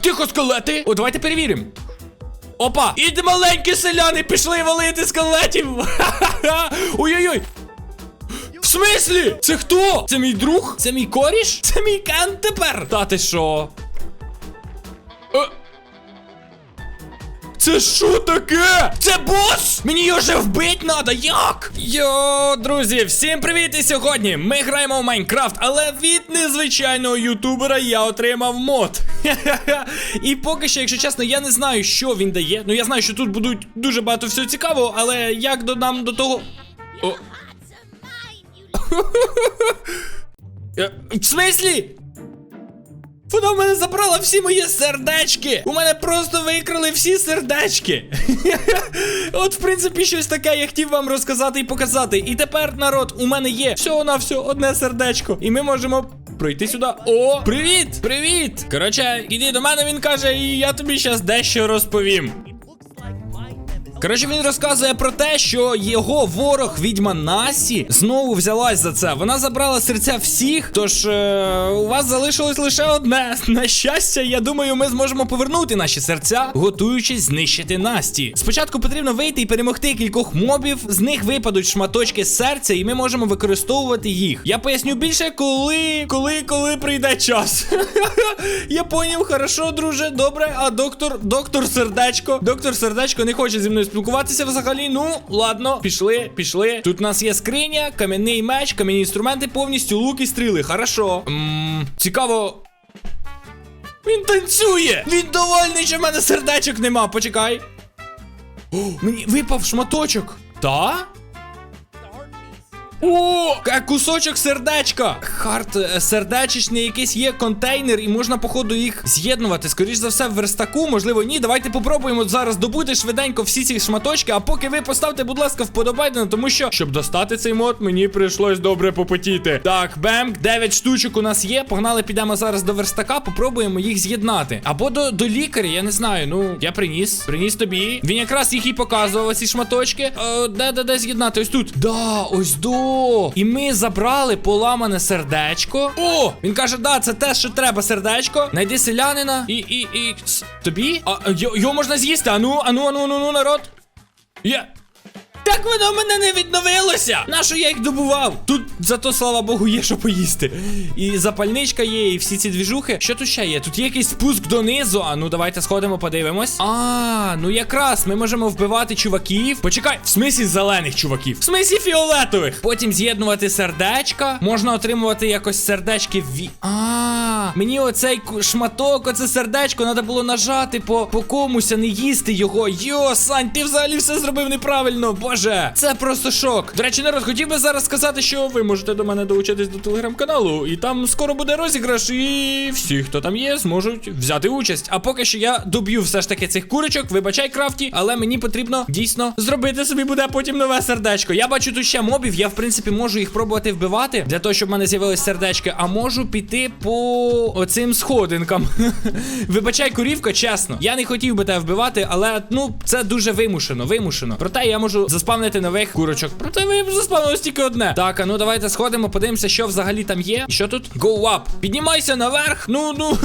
Тихо, скелети! О, давайте перевіримо. Опа! І маленькі селяни пішли валити скелетів! Ой-ой-ой! В смислі? Це хто? Це мій друг? Це мій коріш? Це мій кен тепер? Та ти що? Е, Це що таке? Це бос? Мені його вже вбить надо, як? Йо, друзі, всім привіт! І сьогодні ми граємо в Майнкрафт, але від незвичайного ютубера я отримав мод. І поки що, якщо чесно, я не знаю, що він дає. Ну я знаю, що тут будуть дуже багато всього цікавого, але як до нам до того. О. Е, В смислі? Вона в мене забрала всі мої сердечки. У мене просто викрали всі сердечки. От, в принципі, щось таке я хотів вам розказати і показати. І тепер, народ, у мене є всього на все одне сердечко. І ми можемо пройти сюди. О, привіт! Привіт! Коротше, іди до мене, він каже, і я тобі зараз дещо розповім. Коротше, він розказує про те, що його ворог відьма Насі знову взялась за це. Вона забрала серця всіх. Тож е, у вас залишилось лише одне. На щастя, я думаю, ми зможемо повернути наші серця, готуючись знищити Насті. Спочатку потрібно вийти і перемогти кількох мобів. З них випадуть шматочки серця, і ми можемо використовувати їх. Я поясню більше, коли, коли, коли прийде час. Я поняв, хорошо, друже, добре. А доктор, доктор сердечко. Доктор сердечко не хоче зі мною спілкуватися взагалі. Ну, ладно, пішли, пішли. Тут у нас є скриня, кам'яний меч, кам'яні інструменти, повністю лук і стріли. Хорошо. Ммм, цікаво. Він танцює! Він довольний, що в мене сердечок нема. Почекай. О, мені випав шматочок. Та? О, кусочок сердечка. Харт е, сердечечний якийсь є контейнер, і можна, походу, їх з'єднувати. Скоріш за все, в верстаку, можливо, ні. Давайте попробуємо зараз добути швиденько всі ці шматочки. А поки ви поставте, будь ласка, вподобайдено, тому що, щоб достати цей мод, мені прийшлось добре попотіти. Так, бемк, 9 штучок у нас є. Погнали, підемо зараз до верстака, попробуємо їх з'єднати. Або до, до лікаря, я не знаю. Ну, я приніс, приніс тобі. Він якраз їх і показував, ці шматочки. Е, де, де, де з'єднати? Ось тут. Да, ось до. І ми забрали поламане сердечко. О! Він каже, да, це те, що треба, сердечко. Найди селянина. І, і, і. Тобі? А, його можна з'їсти. Ану, ану, ану, ану, народ. Є. Так воно в мене не відновилося! Нащо я їх добував? Тут зато, слава Богу, є що поїсти. І запальничка є, і всі ці двіжухи. Що тут ще є? Тут є якийсь спуск донизу. А ну давайте сходимо, подивимось. А, ну якраз ми можемо вбивати чуваків. Почекай, в смислі зелених чуваків. В смислі фіолетових. Потім з'єднувати сердечка. Можна отримувати якось сердечки ві. А, мені оцей шматок, оце сердечко, треба було нажати по, по комусь, а не їсти його. Йо, Сань, ти взагалі все зробив неправильно. Боже, це просто шок. До речі, народ, хотів би зараз сказати, що ви можете до мене долучитись до телеграм-каналу, і там скоро буде розіграш, і всі, хто там є, зможуть взяти участь. А поки що я доб'ю все ж таки цих курочок, вибачай, крафті, але мені потрібно дійсно зробити собі буде потім нове сердечко. Я бачу тут ще мобів, я в принципі можу їх пробувати вбивати для того, щоб в мене з'явилось сердечки, а можу піти по оцим сходинкам. Вибачай, курівка, чесно. Я не хотів би тебе вбивати, але ну це дуже вимушено, вимушено. Проте я можу заспавнити нових курочок. Проте ви заспавнилось тільки одне. Так, а ну давайте сходимо, подивимося, що взагалі там є. І що тут? Go up. Піднімайся наверх. Ну, ну.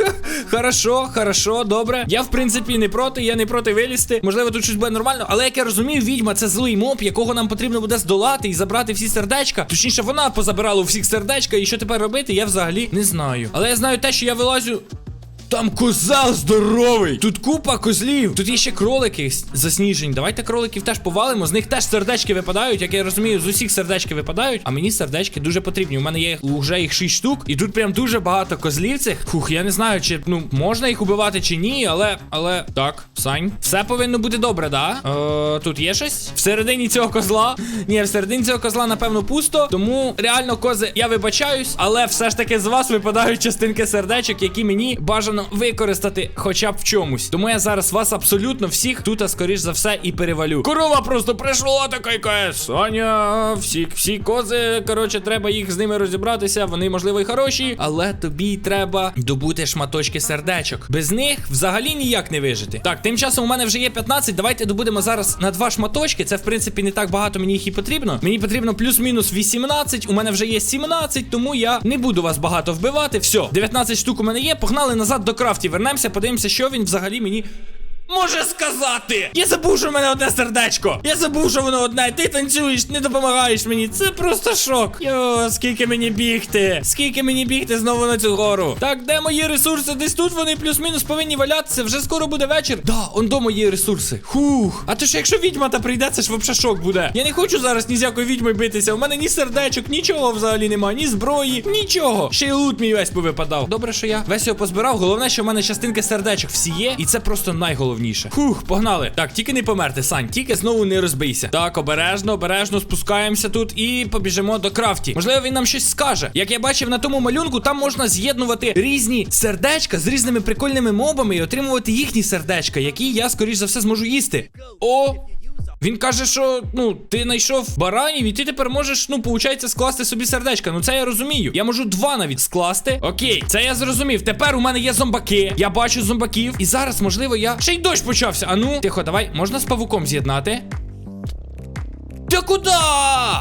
хорошо, хорошо, добре. Я, в принципі, не проти, я не проти вилізти. Можливо, тут щось буде нормально. Але як я розумію, відьма це злий моб, якого нам потрібно буде здолати і забрати всі сердечка. Точніше, вона позабирала у всіх сердечка, і що тепер робити, я взагалі не знаю. Але я знаю те, що я вилазю. Там козел здоровий! Тут купа козлів. Тут є ще кролики засніжені. Давайте кроликів теж повалимо. З них теж сердечки випадають. Як я розумію, з усіх сердечки випадають. А мені сердечки дуже потрібні. У мене є вже їх 6 штук. І тут прям дуже багато козлів цих. Фух, я не знаю, чи ну можна їх убивати чи ні, але. Але так, Сань. Все повинно бути добре, да? Е, тут є щось? Всередині цього козла. Ні, всередині цього козла, напевно, пусто. Тому реально, кози, я вибачаюсь, але все ж таки з вас випадають частинки сердечок, які мені бажано використати хоча б в чомусь. Тому я зараз вас абсолютно всіх тут, скоріш за все, і перевалю. Корова просто прийшла така каже, Соня, всі, всі кози, коротше, треба їх з ними розібратися. Вони, можливо, і хороші, але тобі треба добути шматочки сердечок. Без них взагалі ніяк не вижити. Так, тим часом у мене вже є 15. Давайте добудемо зараз на два шматочки. Це, в принципі, не так багато мені їх і потрібно. Мені потрібно плюс-мінус 18. У мене вже є 17, тому я не буду вас багато вбивати. Все, 19 штук у мене є. Погнали назад до до крафтів вернемося, подивимося, що він взагалі мені. Може сказати! Я забув, що в мене одне сердечко! Я забув, що воно одне. Ти танцюєш, не допомагаєш мені. Це просто шок. Йо, скільки мені бігти? Скільки мені бігти знову на цю гору? Так, де мої ресурси? Десь тут вони плюс-мінус повинні валятися. Вже скоро буде вечір. Да, он до мої ресурси. Хух. А то ж якщо відьма та прийде, це ж вообще шок буде. Я не хочу зараз ні з якою відьмою битися. У мене ні сердечок, нічого взагалі нема, ні зброї, нічого. Ще й лут мій весь повипадав. Добре, що я весь його позбирав. Головне, що в мене частинки сердечок всі є, і це просто найголовніше. Фух, погнали. Так, тільки не померти, Сань, тільки знову не розбийся. Так, обережно, обережно спускаємося тут і побіжимо до крафті. Можливо, він нам щось скаже. Як я бачив на тому малюнку, там можна з'єднувати різні сердечка з різними прикольними мобами і отримувати їхні сердечка, які я, скоріш за все, зможу їсти. О! Він каже, що ну ти знайшов баранів, і ти тепер можеш, ну, получається, скласти собі сердечка. Ну це я розумію. Я можу два навіть скласти. Окей, це я зрозумів. Тепер у мене є зомбаки. Я бачу зомбаків. І зараз, можливо, я. Ще й дощ почався. А ну, тихо, давай, можна з павуком з'єднати? Та куди?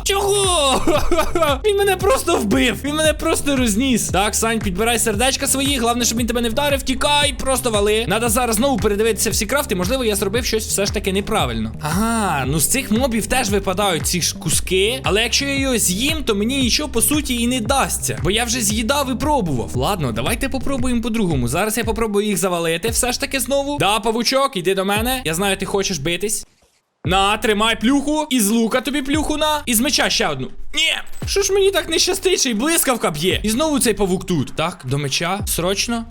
Чого? Він мене просто вбив. Він мене просто розніс. Так, Сань, підбирай сердечка свої. Головне, щоб він тебе не вдарив. Тікай, просто вали. Надо зараз знову передивитися всі крафти. Можливо, я зробив щось все ж таки неправильно. Ага, ну з цих мобів теж випадають ці ж куски. Але якщо я його з'їм, то мені нічого по суті і не дасться. Бо я вже з'їдав і пробував. Ладно, давайте попробуємо по-другому. Зараз я попробую їх завалити. Все ж таки знову. Да, павучок, іди до мене. Я знаю, ти хочеш битись. На, тримай плюху, із лука тобі плюху на, із меча ще одну. Ні, що ж мені так не щастить, і блискавка б'є. І знову цей павук тут. Так, до меча, срочно.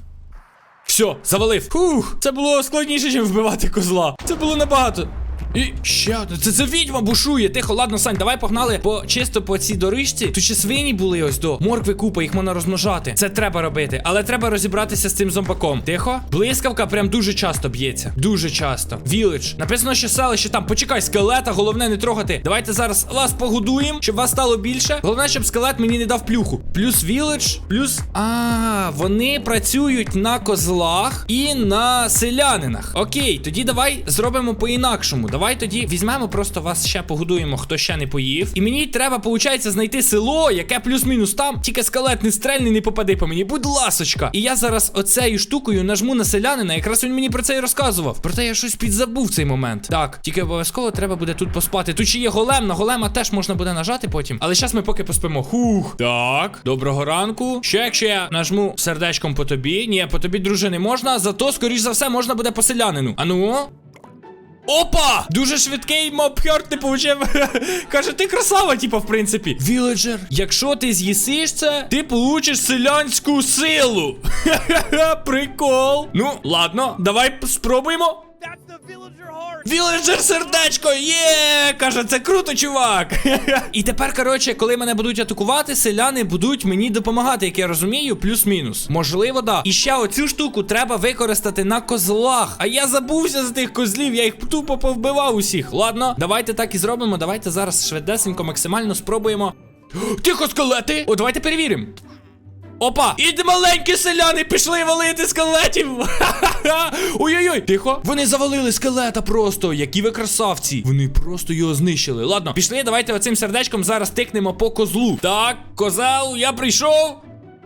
Все, завалив. Фух, це було складніше, ніж вбивати козла. Це було набагато. І ще одне. Це це відьма бушує. Тихо, ладно, Сань, давай погнали по чисто по цій доріжці. Тут ще свині були ось до. Моркви купа, їх можна розмножати. Це треба робити. Але треба розібратися з цим зомбаком. Тихо. Блискавка прям дуже часто б'ється. Дуже часто. Віледж. Написано, що селище там. Почекай, скелета, головне не трогати. Давайте зараз вас погодуємо, щоб вас стало більше. Головне, щоб скелет мені не дав плюху. Плюс віледж, плюс. А, вони працюють на козлах і на селянинах. Окей, тоді давай зробимо по-інакшому. Давай тоді візьмемо, просто вас ще погодуємо, хто ще не поїв. І мені треба, виходить, знайти село, яке плюс-мінус там. Тільки скелет не стрельний, не попади по мені. Будь ласочка. І я зараз оцею штукою нажму на селянина. Якраз він мені про це і розказував. Проте я щось підзабув цей момент. Так, тільки обов'язково треба буде тут поспати. Тут ще є голем, на голема теж можна буде нажати потім. Але зараз ми поки поспимо. Хух. Так, доброго ранку. Що якщо я нажму сердечком по тобі? Ні, по тобі, друже, не можна. Зато, скоріш за все, можна буде по селянину. Ану. Опа! Дуже швидкий мопхьорт, не получив. Каже, ти красава, типа, в принципі. Віледжер. Якщо ти з'їсиш це, ти получиш селянську силу. Прикол. Ну, ладно, давай спробуємо. Віледжер сердечко! Є! Каже, це круто, чувак! І тепер, коротше, коли мене будуть атакувати, селяни будуть мені допомагати, як я розумію, плюс-мінус. Можливо, да. І ще оцю штуку треба використати на козлах. А я забувся з тих козлів, я їх тупо повбивав усіх. Ладно, давайте так і зробимо. Давайте зараз швидесенько, максимально спробуємо. Тихо, скелети! О, давайте перевіримо. Опа! І маленькі селяни пішли валити скелетів! Ой-ой-ой! Тихо! Вони завалили скелета просто! Які ви красавці! Вони просто його знищили. Ладно, пішли, давайте оцим сердечком зараз тикнемо по козлу. Так, козел, я прийшов.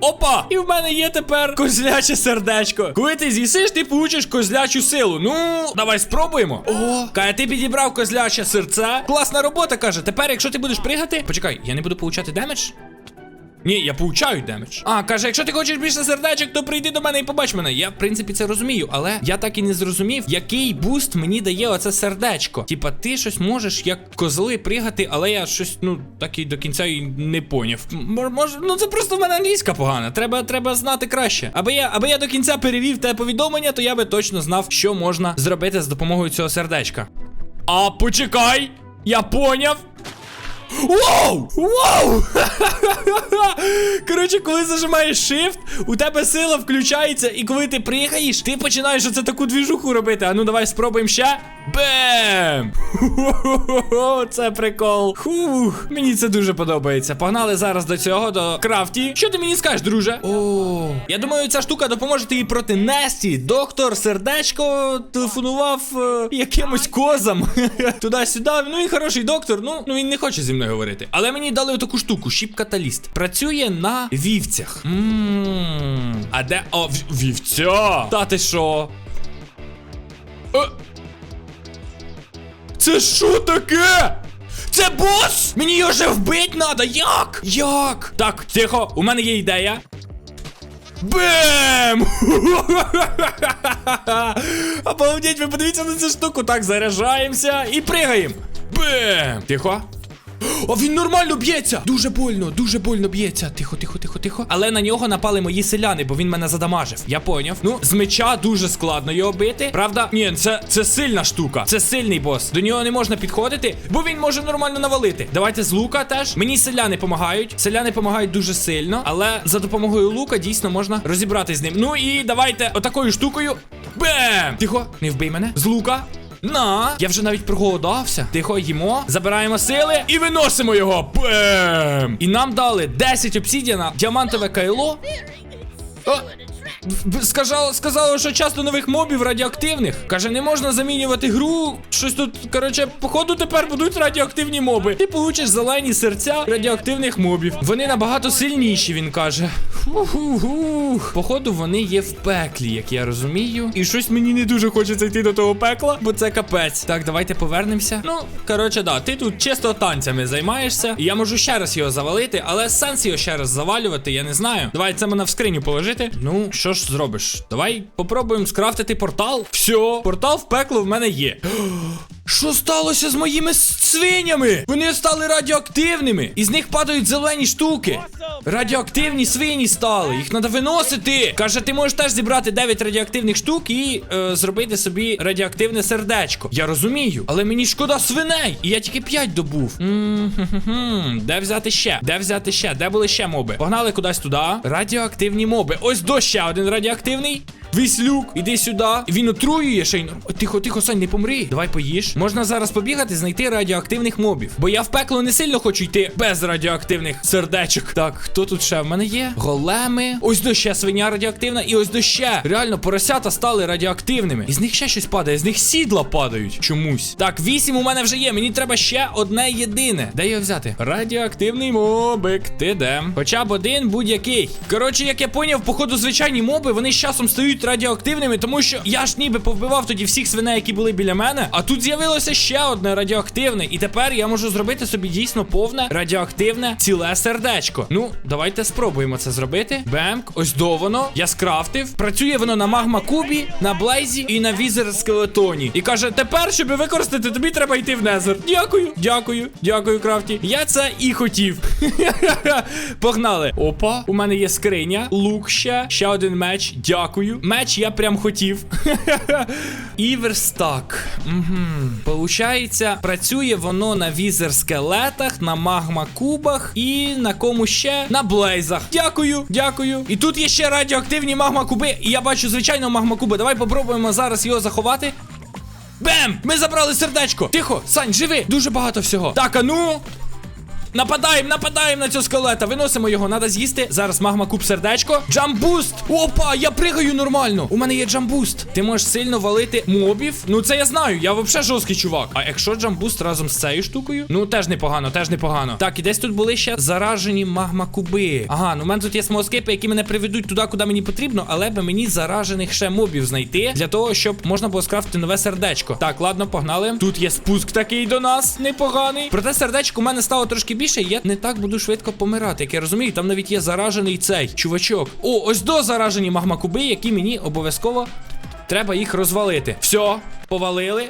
Опа! І в мене є тепер козляче сердечко. Коли ти з'їсиш, ти получиш козлячу силу. Ну, давай спробуємо. О, каже, ти підібрав козляче серце. Класна робота, каже. Тепер, якщо ти будеш пригати. Почекай, я не буду получати демедж? Ні, я получаю демедж. А, каже, якщо ти хочеш більше сердечок, то прийди до мене і побач мене. Я, в принципі, це розумію, але я так і не зрозумів, який буст мені дає оце сердечко. Типа, ти щось можеш як козли пригати, але я щось, ну, так і до кінця і не поняв. Може, ну це просто в мене англійська погана. Треба, треба знати краще. Аби я, аби я до кінця перевів те повідомлення, то я би точно знав, що можна зробити з допомогою цього сердечка. А почекай! Я поняв. Воу! Воу! Коротше, коли зажимаєш shift, у тебе сила включається, і коли ти пригаєш, ти починаєш оце таку двіжуху робити. А ну давай спробуємо ще. Бем! Це прикол. Хух, мені це дуже подобається. Погнали зараз до цього, до крафті. Що ти мені скажеш, друже? О, я думаю, ця штука допоможе тобі проти Несті. Доктор сердечко телефонував е, якимось козам. Туди-сюди. Ну він хороший доктор. Ну, ну він не хоче зі мною говорити. Але мені дали таку штуку, шіп каталіст. Працює на вівцях. А де. О, вівця! Та ти що? Е, це що таке? Це бос! Мені його вже вбить надо! Як? Як? Так, тихо, у мене є ідея. Бем! Обалдеть, ви подивіться на цю штуку. Так, заряджаємося і пригаємо. Бем! Тихо. А він нормально б'ється! Дуже больно, дуже больно б'ється. Тихо, тихо, тихо, тихо. Але на нього напали мої селяни, бо він мене задамажив. Я поняв. Ну, з меча дуже складно його бити. Правда, ні, це, це сильна штука. Це сильний бос. До нього не можна підходити, бо він може нормально навалити. Давайте з лука теж. Мені селяни допомагають. Селяни допомагають дуже сильно, але за допомогою лука дійсно можна розібратись з ним. Ну і давайте отакою штукою. Бем! Тихо, не вбий мене. З лука. На, я вже навіть проголодався. Тихо, їмо, забираємо сили і виносимо його. Бем! І нам дали 10 обсідіана, діамантове кайло. О, Сказало, сказало, що часто нових мобів радіоактивних. Каже, не можна замінювати гру. Щось тут, коротше, походу тепер будуть радіоактивні моби. Ти получиш зелені серця радіоактивних мобів. Вони набагато сильніші, він каже. Фу-ху-ху. Походу, вони є в пеклі, як я розумію. І щось мені не дуже хочеться йти до того пекла, бо це капець. Так, давайте повернемося. Ну, коротше, да, ти тут чисто танцями займаєшся. І я можу ще раз його завалити, але сенс його ще раз завалювати, я не знаю. Давай це мене в скриню положити. Ну, що ж зробиш? Давай попробуємо скрафтити портал. Все, портал в пекло в мене є. Що сталося з моїми свинями? Вони стали радіоактивними. Із них падають зелені штуки. Радіоактивні свині стали. Їх треба виносити. Каже, ти можеш теж зібрати 9 радіоактивних штук і е, зробити собі радіоактивне сердечко. Я розумію, але мені шкода свиней. І я тільки 5 добув. М-хм-хм. Де взяти ще? Де взяти ще? Де були ще моби? Погнали кудись туди. Радіоактивні моби. Ось до ще один радіоактивний. Віслюк, іди сюди. Він отруює ще й. Тихо, тихо, Сань, не помри. Давай поїж. Можна зараз побігати, знайти радіоактивних мобів. Бо я в пекло не сильно хочу йти без радіоактивних сердечок. Так, хто тут ще в мене є? Големи. Ось до ще свиня радіоактивна, і ось до ще. Реально, поросята стали радіоактивними. Із них ще щось падає, з них сідла падають чомусь. Так, вісім у мене вже є. Мені треба ще одне єдине. Де його взяти? Радіоактивний мобик. Ти де? Хоча б один будь-який. Коротше, як я поняв, походу, звичайні моби, вони з часом стають радіоактивними, тому що я ж ніби повбивав тоді всіх свиней, які були біля мене. А тут з'явилося ще одне радіоактивне. І тепер я можу зробити собі дійсно повне радіоактивне ціле сердечко. Ну, давайте спробуємо це зробити. Бемк, ось до воно. Я скрафтив. Працює воно на магма кубі, на блейзі і на візер скелетоні. І каже: тепер, щоб використати, тобі треба йти в незер. Дякую, дякую, дякую, крафті. Я це і хотів. Погнали. Опа, у мене є скриня, лук ще, ще один меч. Дякую. Меч я прям хотів. І верстак. Получається, працює воно на візер скелетах, на магма кубах і на кому ще? На блейзах. Дякую, дякую. І тут є ще радіоактивні магма куби. І я бачу звичайного магма куба. Давай попробуємо зараз його заховати. Бем! Ми забрали сердечко! Тихо, Сань, живи! Дуже багато всього. Так, а ну. Нападаємо, нападаємо на цього скелета. Виносимо його, треба з'їсти. Зараз магма куб сердечко. Джамбуст! Опа, я пригаю нормально. У мене є джамбуст. Ти можеш сильно валити мобів. Ну це я знаю, я взагалі жорсткий чувак. А якщо джамбуст разом з цією штукою, ну теж непогано, теж непогано. Так, і десь тут були ще заражені магма куби. Ага, ну у мене тут є смоскипи, які мене приведуть туди, куди мені потрібно, але би мені заражених ще мобів знайти для того, щоб можна було скрафтити нове сердечко. Так, ладно, погнали. Тут є спуск такий до нас, непоганий. Проте сердечко у мене стало трошки більше, я не так буду швидко помирати. Як я розумію, там навіть є заражений цей чувачок. О, ось до заражені магмакуби, які мені обов'язково треба їх розвалити. Все, повалили.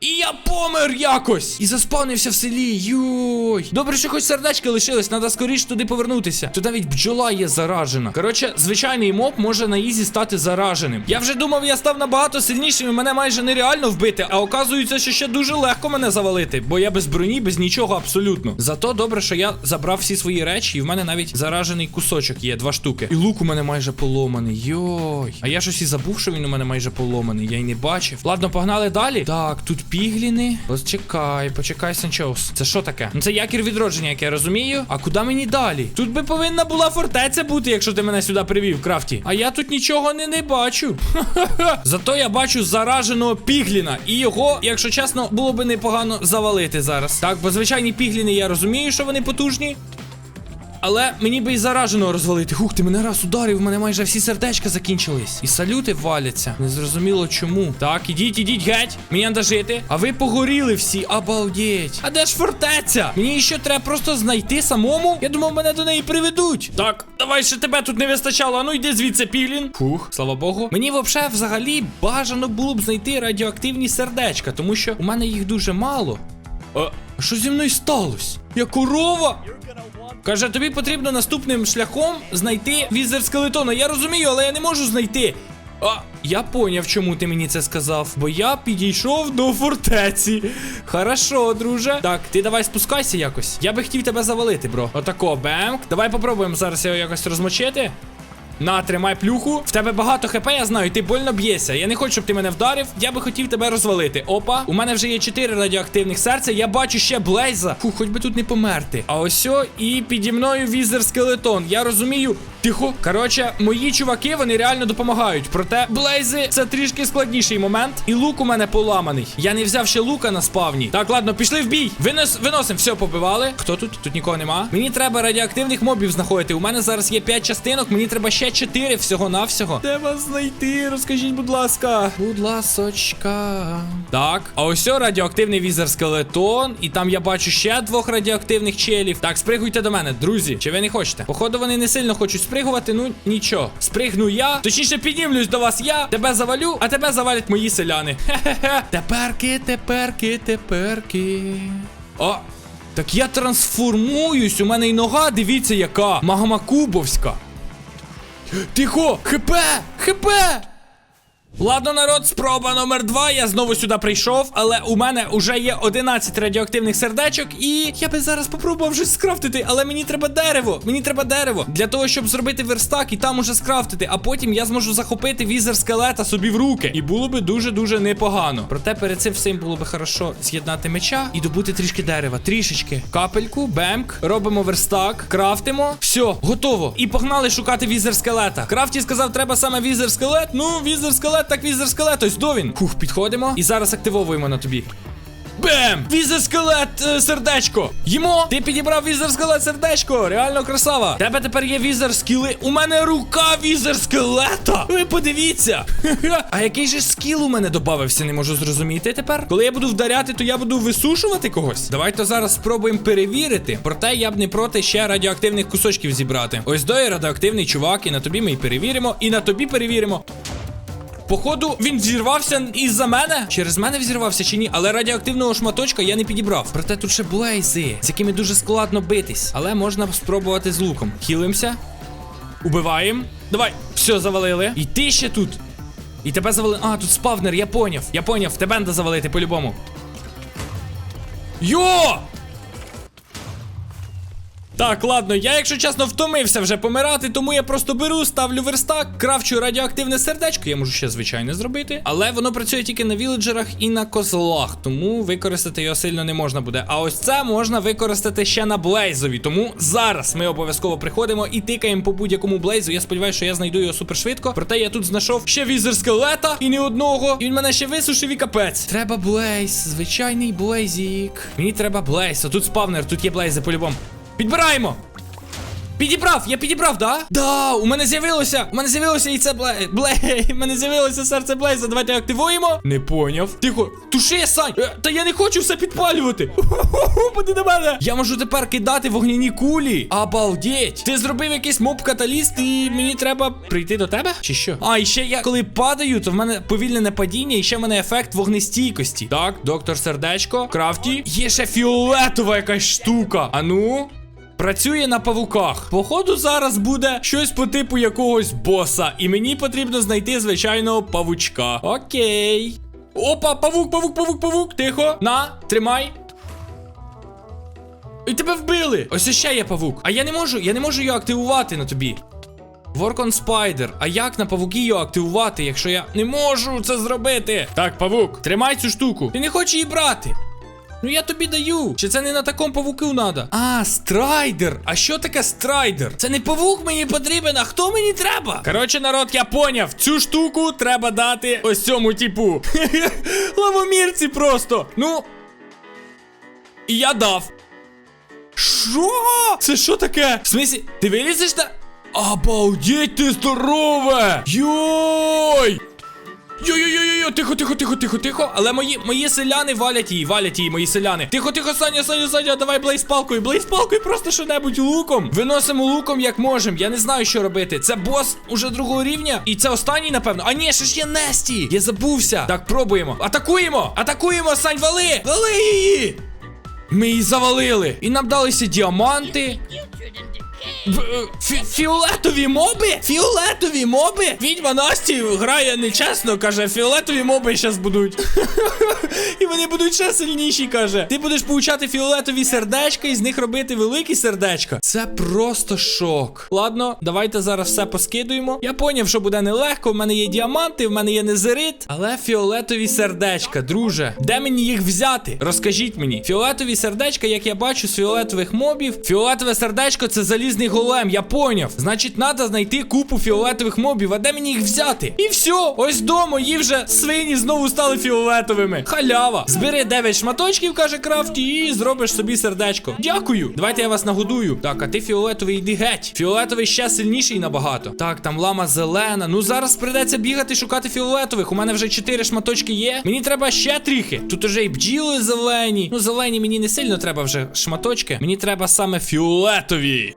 І я помер якось! І заспавнився в селі. Йой. Добре, що хоч сердечки лишились, треба скоріше туди повернутися. Тут навіть бджола є заражена. Коротше, звичайний моб може на ізі стати зараженим. Я вже думав, я став набагато сильнішим і мене майже нереально вбити. А оказується, що ще дуже легко мене завалити, бо я без броні, без нічого абсолютно. Зато добре, що я забрав всі свої речі, і в мене навіть заражений кусочок є, два штуки. І лук у мене майже поломаний. Йой. А я щось і забув, що він у мене майже поломаний. Я й не бачив. Ладно, погнали далі. Так, тут пігліни. Почекай, почекай, Санчоус. Це що таке? Ну це якір відродження, як я розумію. А куди мені далі? Тут би повинна була фортеця бути, якщо ти мене сюди привів, крафті. А я тут нічого не, не бачу. Зато я бачу зараженого пігліна. І його, якщо чесно, було би непогано завалити зараз. Так, бо звичайні пігліни, я розумію, що вони потужні. Але мені би і зараженого розвалити. Хух, ти мене раз ударив, в мене майже всі сердечка закінчились. І салюти валяться. Незрозуміло чому. Так, ідіть, ідіть, геть. Мені треба жити. А ви погоріли всі, обалдеть. А де ж фортеця? Мені ще треба просто знайти самому. Я думав, мене до неї приведуть. Так, давай ще тебе тут не вистачало. А ну йди звідси, пілін. Фух, слава Богу. Мені вообще взагалі бажано було б знайти радіоактивні сердечка, тому що у мене їх дуже мало. А що зі мною сталося? Я корова? Каже, тобі потрібно наступним шляхом знайти візер скелетона. Я розумію, але я не можу знайти. А, я поняв, чому ти мені це сказав, бо я підійшов до фортеці. Хорошо, друже. Так, ти давай спускайся якось. Я би хотів тебе завалити, бро. Отако, бемк. Давай попробуємо зараз його якось розмочити. На, тримай плюху. В тебе багато хп, я знаю, ти больно б'єшся. Я не хочу, щоб ти мене вдарив. Я би хотів тебе розвалити. Опа, у мене вже є 4 радіоактивних серця. Я бачу ще Блейза. Фу, хоч би тут не померти. А ось о, і піді мною візер скелетон. Я розумію. Тихо. Коротше, мої чуваки, вони реально допомагають. Проте Блейзи це трішки складніший момент. І лук у мене поламаний. Я не взяв ще лука на спавні. Так, ладно, пішли в бій. Винос, виносим, все, побивали. Хто тут? Тут нікого нема. Мені треба радіоактивних мобів знаходити. У мене зараз є 5 частинок, мені треба ще 4 всього-навсього. Де вас знайти? Розкажіть, будь ласка. Будь ласочка. Так, а ось радіоактивний візер скелетон. І там я бачу ще двох радіоактивних челів. Так, спригуйте до мене, друзі. Чи ви не хочете? Походу, вони не сильно хочуть спригувати, ну нічого. Спригну я. Точніше, піднімлюсь до вас я. Тебе завалю, а тебе завалять мої селяни. Хе-хе-хе. Теперки, теперки, теперки. О, так я трансформуюсь. У мене й нога, дивіться, яка. Магмакубовська. Тихо! ХП! ХП! Ладно, народ, спроба номер два. Я знову сюди прийшов, але у мене вже є 11 радіоактивних сердечок, і я би зараз попробував щось скрафтити, але мені треба дерево. Мені треба дерево для того, щоб зробити верстак і там уже скрафтити. А потім я зможу захопити візер скелета собі в руки. І було би дуже-дуже непогано. Проте перед цим всім було би хорошо з'єднати меча і добути трішки дерева. Трішечки. Капельку, бемк. Робимо верстак, крафтимо. Все, готово. І погнали шукати візер скелета. Крафті сказав, треба саме візер скелет. Ну, візер скелет, так візер скелет. Ось до він. Фух, підходимо. І зараз активовуємо на тобі. Бем! Візер скелет е, сердечко. Їмо! Ти підібрав візер скелет сердечко. Реально красава. Тебе тепер є візер скіли. У мене рука візер скелета. Ви подивіться. А який же скіл у мене додався, не можу зрозуміти тепер. Коли я буду вдаряти, то я буду висушувати когось. Давайте зараз спробуємо перевірити. Проте я б не проти ще радіоактивних кусочків зібрати. Ось до є радіоактивний чувак, і на тобі ми й перевіримо, і на тобі перевіримо. Походу, він взірвався із-за мене. Через мене взірвався чи ні, але радіоактивного шматочка я не підібрав. Проте тут ще блейзи, з якими дуже складно битись. Але можна спробувати з луком. Хілимося. Убиваємо. Давай, все, завалили. І ти ще тут. І тебе завалили. А, тут спавнер, я поняв. Я поняв, тебе треба завалити по-любому. Йо! Так, ладно, я, якщо чесно, втомився вже помирати, тому я просто беру, ставлю верстак, крафчу радіоактивне сердечко. Я можу ще звичайне зробити. Але воно працює тільки на віледжерах і на козлах, тому використати його сильно не можна буде. А ось це можна використати ще на блейзові. Тому зараз ми обов'язково приходимо і тикаємо по будь-якому блейзу. Я сподіваюся, що я знайду його супершвидко. Проте я тут знайшов ще візер скелета і ні одного. І він мене ще висушив і капець. Треба блейз, звичайний блейзік. Мені треба блейз. А тут спавнер, тут є блейзи по-любому. Підбираємо! Підібрав, я підібрав, да? Да, у мене з'явилося. У мене з'явилося яйце Блей. Блей. У мене з'явилося серце Блейза. Давайте активуємо. Не поняв. Тихо, туши, Сань. Е, Та я не хочу все підпалювати. Поди до мене. Я можу тепер кидати вогняні кулі. Обалдеть. Ти зробив якийсь моб-каталіст, і мені треба прийти до тебе? Чи що? А, і ще я коли падаю, то в мене повільнене падіння, і ще в мене ефект вогнестійкості. Так, доктор сердечко, крафті. Є ще фіолетова якась штука. А ну. Працює на павуках. Походу, зараз буде щось по типу якогось боса. І мені потрібно знайти звичайного павучка. Окей. Опа, павук, павук, павук, павук. Тихо. На, тримай. І тебе вбили. Ось ще є павук. А я не можу, я не можу його активувати на тобі. Work on Spider. А як на павуки його активувати, якщо я не можу це зробити? Так, павук, тримай цю штуку. Ти не хочеш її брати. Ну я тобі даю. Чи це не на такому павуку надо? А, страйдер. А що таке страйдер? Це не павук мені потрібен, а хто мені треба? Коротше, народ, я поняв. Цю штуку треба дати ось цьому типу. Лавомірці просто. Ну. І я дав. Що? Це що таке? В смислі, ти вилізеш на. Обалдеть, ти здорове! Йой! Йо-йо-йо-йо, тихо, тихо, тихо, тихо, тихо. Але мої мої селяни валять її, валять її, мої селяни. Тихо, тихо, Саня, Саня, Саня, давай блейз палкою, блейз палкою, просто що-небудь луком. Виносимо луком як можемо. Я не знаю, що робити. Це бос уже другого рівня. І це останній, напевно. А ні, ще ж є Несті. Я забувся. Так, пробуємо. Атакуємо! Атакуємо, Сань, вали! Вали її! Ми її завалили. І нам далися діаманти. Е, фі- Фіолетові моби? Фіолетові моби? Відьма Насті грає нечесно, каже, фіолетові моби зараз будуть. І вони будуть ще сильніші, каже. Ти будеш получати фіолетові сердечка і з них робити великі сердечка. Це просто шок. Ладно, давайте зараз все поскидуємо. Я поняв, що буде нелегко. В мене є діаманти, в мене є незерит, але фіолетові сердечка, друже. Де мені їх взяти? Розкажіть мені. Фіолетові сердечка, як я бачу з фіолетових мобів. Фіолетове сердечко це залізний голем, я поняв. Значить, треба знайти купу фіолетових мобів, а де мені їх взяти? І все, ось до мої вже свині знову стали фіолетовими. Халява. Збери 9 шматочків, каже Крафті, і зробиш собі сердечко. Дякую. Давайте я вас нагодую. Так, а ти фіолетовий йди геть. Фіолетовий ще сильніший набагато. Так, там лама зелена. Ну зараз придеться бігати шукати фіолетових. У мене вже 4 шматочки є. Мені треба ще трохи. Тут уже і бджіли зелені. Ну, зелені мені не сильно треба вже шматочки. Мені треба саме фіолетові.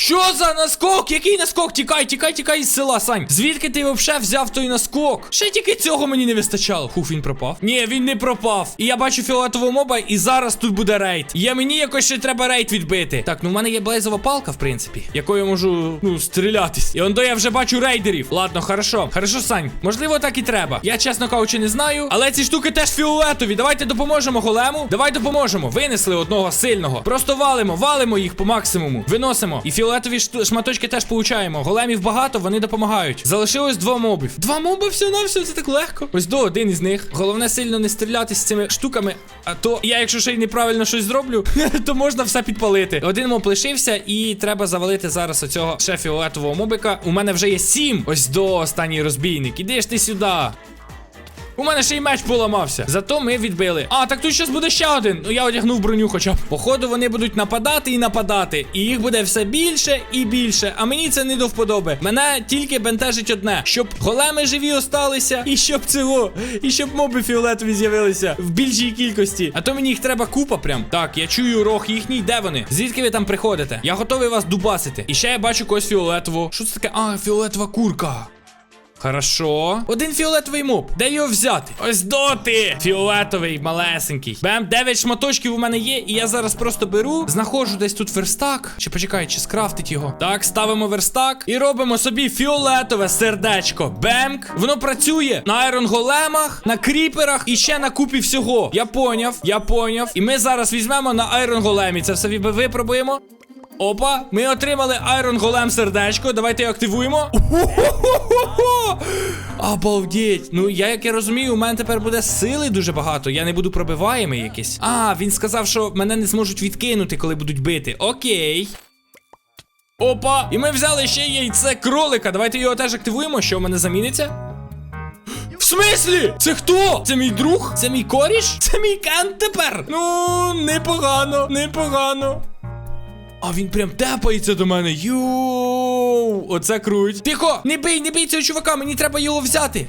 Що за наскок? Який наскок? Тікай, тікай, тікай із села, Сань. Звідки ти взагалі взяв той наскок? Ще тільки цього мені не вистачало. Хух, він пропав. Ні, він не пропав. І я бачу фіолетового моба, і зараз тут буде рейд. Я мені якось ще треба рейд відбити. Так, ну в мене є блейзова палка, в принципі, якою я можу, ну, стрілятись. І он до я вже бачу рейдерів. Ладно, хорошо. Хорошо, Сань. Можливо, так і треба. Я, чесно кажучи, не знаю. Але ці штуки теж фіолетові. Давайте допоможемо голему. Давай допоможемо. Винесли одного сильного. Просто валимо, валимо їх по максимуму. Виносимо. І фіолетові шту- шматочки теж получаємо. Големів багато, вони допомагають. Залишилось два мобів. Два моби все на все, це так легко. Ось до один із них. Головне сильно не стріляти з цими штуками. А то я, якщо ще й неправильно щось зроблю, то можна все підпалити. Один моб лишився, і треба завалити зараз оцього ще фіолетового мобика. У мене вже є сім. Ось до останній розбійник. Іди ж ти сюди. У мене ще й меч поламався. Зато ми відбили. А, так тут щас буде ще один. Ну я одягнув броню хоча б. Походу, вони будуть нападати і нападати. І їх буде все більше і більше. А мені це не до вподоби. Мене тільки бентежить одне: щоб големи живі осталися, і щоб цього, і щоб моби фіолетові з'явилися в більшій кількості. А то мені їх треба купа прям. Так, я чую рог їхній. Де вони? Звідки ви там приходите? Я готовий вас дубасити. І ще я бачу когось фіолетового. Що це таке? А, фіолетова курка. Хорошо. Один фіолетовий моб. Де його взяти? Ось доти. Фіолетовий, малесенький. Бем, 9 шматочків у мене є, і я зараз просто беру, знаходжу десь тут верстак. Чи почекай, чи скрафтить його. Так, ставимо верстак і робимо собі фіолетове сердечко. Бемк. Воно працює на айрон големах, на кріперах і ще на купі всього. Я поняв, я поняв. І ми зараз візьмемо на айрон големі. Це все випробуємо. Опа, ми отримали Айрон Голем сердечко. Давайте його активуємо. Обалдеть. Ну, я як я розумію, у мене тепер буде сили дуже багато. Я не буду пробиваємий якийсь. А, він сказав, що мене не зможуть відкинути, коли будуть бити. Окей. Опа! І ми взяли ще яйце кролика. Давайте його теж активуємо. Що в мене заміниться? В смислі? Це хто? Це мій друг? Це мій коріш? Це мій кент тепер? Ну, непогано, непогано. А він прям тепається до мене. Йоу, оце круть. Тихо, не бий, не бий цього чувака, мені треба його взяти.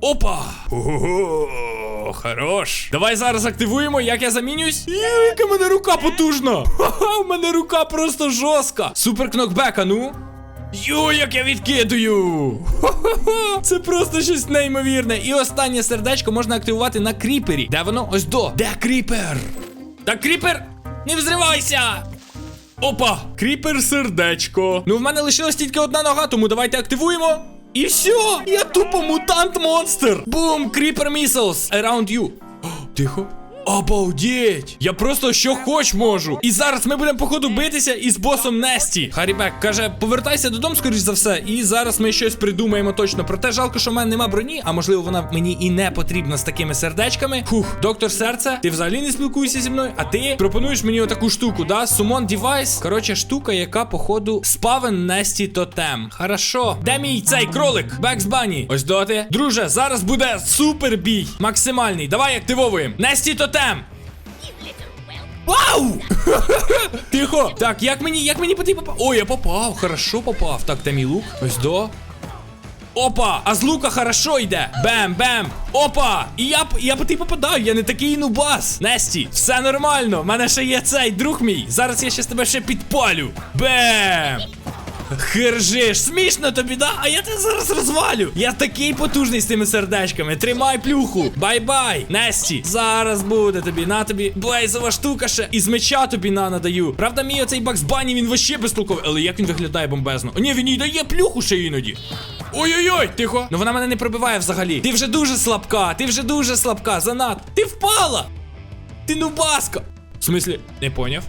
Опа! Ого, хорош. Давай зараз активуємо, як я замінюсь. Йо, яка в мене рука потужна. Ха-ха, в мене рука просто жорстка. Супер кнокбек, а ну. Йо, як я відкидую! Хо-хо-хо! Це просто щось неймовірне. І останнє сердечко можна активувати на кріпері. Де воно? Ось до. Де кріпер? Так, кріпер! Не взривайся! Опа! Кріпер сердечко. Ну, в мене лишилась тільки одна нога, тому давайте активуємо. І все! Я тупо мутант монстр! Бум! Кріпер міселс! Around you. О, Тихо. Обалдеть! Я просто що хоч можу. І зараз ми будемо походу битися із босом Несті. Харібек каже: повертайся додому, скоріш за все. І зараз ми щось придумаємо точно. Проте жалко, що в мене нема броні, а можливо вона мені і не потрібна з такими сердечками. Фух, доктор серце, ти взагалі не спілкуєшся зі мною, а ти пропонуєш мені отаку штуку, да? Summon девайс. Коротше, штука, яка, походу, спавен Несті тотем. Хорошо. Де мій цей кролик? Бекс Бані. Ось доти. Друже, зараз буде супер бій. Максимальний. Давай активовуємо. Несті тотем. Вау! Тихо! Так, як мені, як мені потрібно попав? О, я попав, хорошо попав. Так, де мій лук? Ось до. Опа! А з лука хорошо йде. Бем, бем. Опа! І я, я по ти попадаю, я не такий нубас. Несті, все нормально. В мене ще є цей друг мій. Зараз я ще тебе ще підпалю. Бем! Хержиш, смішно тобі, да? А я тебе зараз розвалю. Я такий потужний з тими сердечками. Тримай плюху. Бай-бай. Несті. Зараз буде тобі. На тобі блейзова штука ще. І з меча тобі на надаю. Правда, мій оцей Бакс Бані, він вообще безтолковий. Але як він виглядає бомбезно. О, ні, він їй дає плюху ще іноді. Ой-ой-ой, тихо. Ну вона мене не пробиває взагалі. Ти вже дуже слабка, ти вже дуже слабка, занад. Ти впала! Ти нубаска! В смислі, не поняв?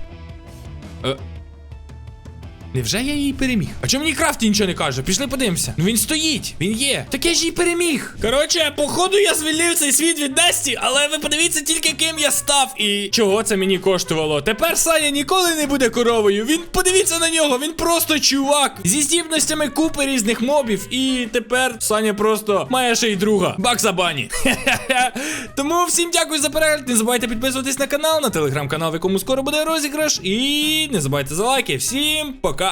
Невже я її переміг? А чому мені крафті нічого не каже? Пішли подивимося. Ну він стоїть, він є. Так я ж її переміг. Коротше, походу я звільнив цей світ від Несті, але ви подивіться тільки ким я став і чого це мені коштувало. Тепер Саня ніколи не буде коровою. Він подивіться на нього, він просто чувак зі здібностями купи різних мобів. І тепер Саня просто має ще й друга. Бакса бані. Тому всім дякую за перегляд. Не забувайте підписуватись на канал, на телеграм-канал, в якому скоро буде розіграш. І не забувайте за лайки. Всім пока!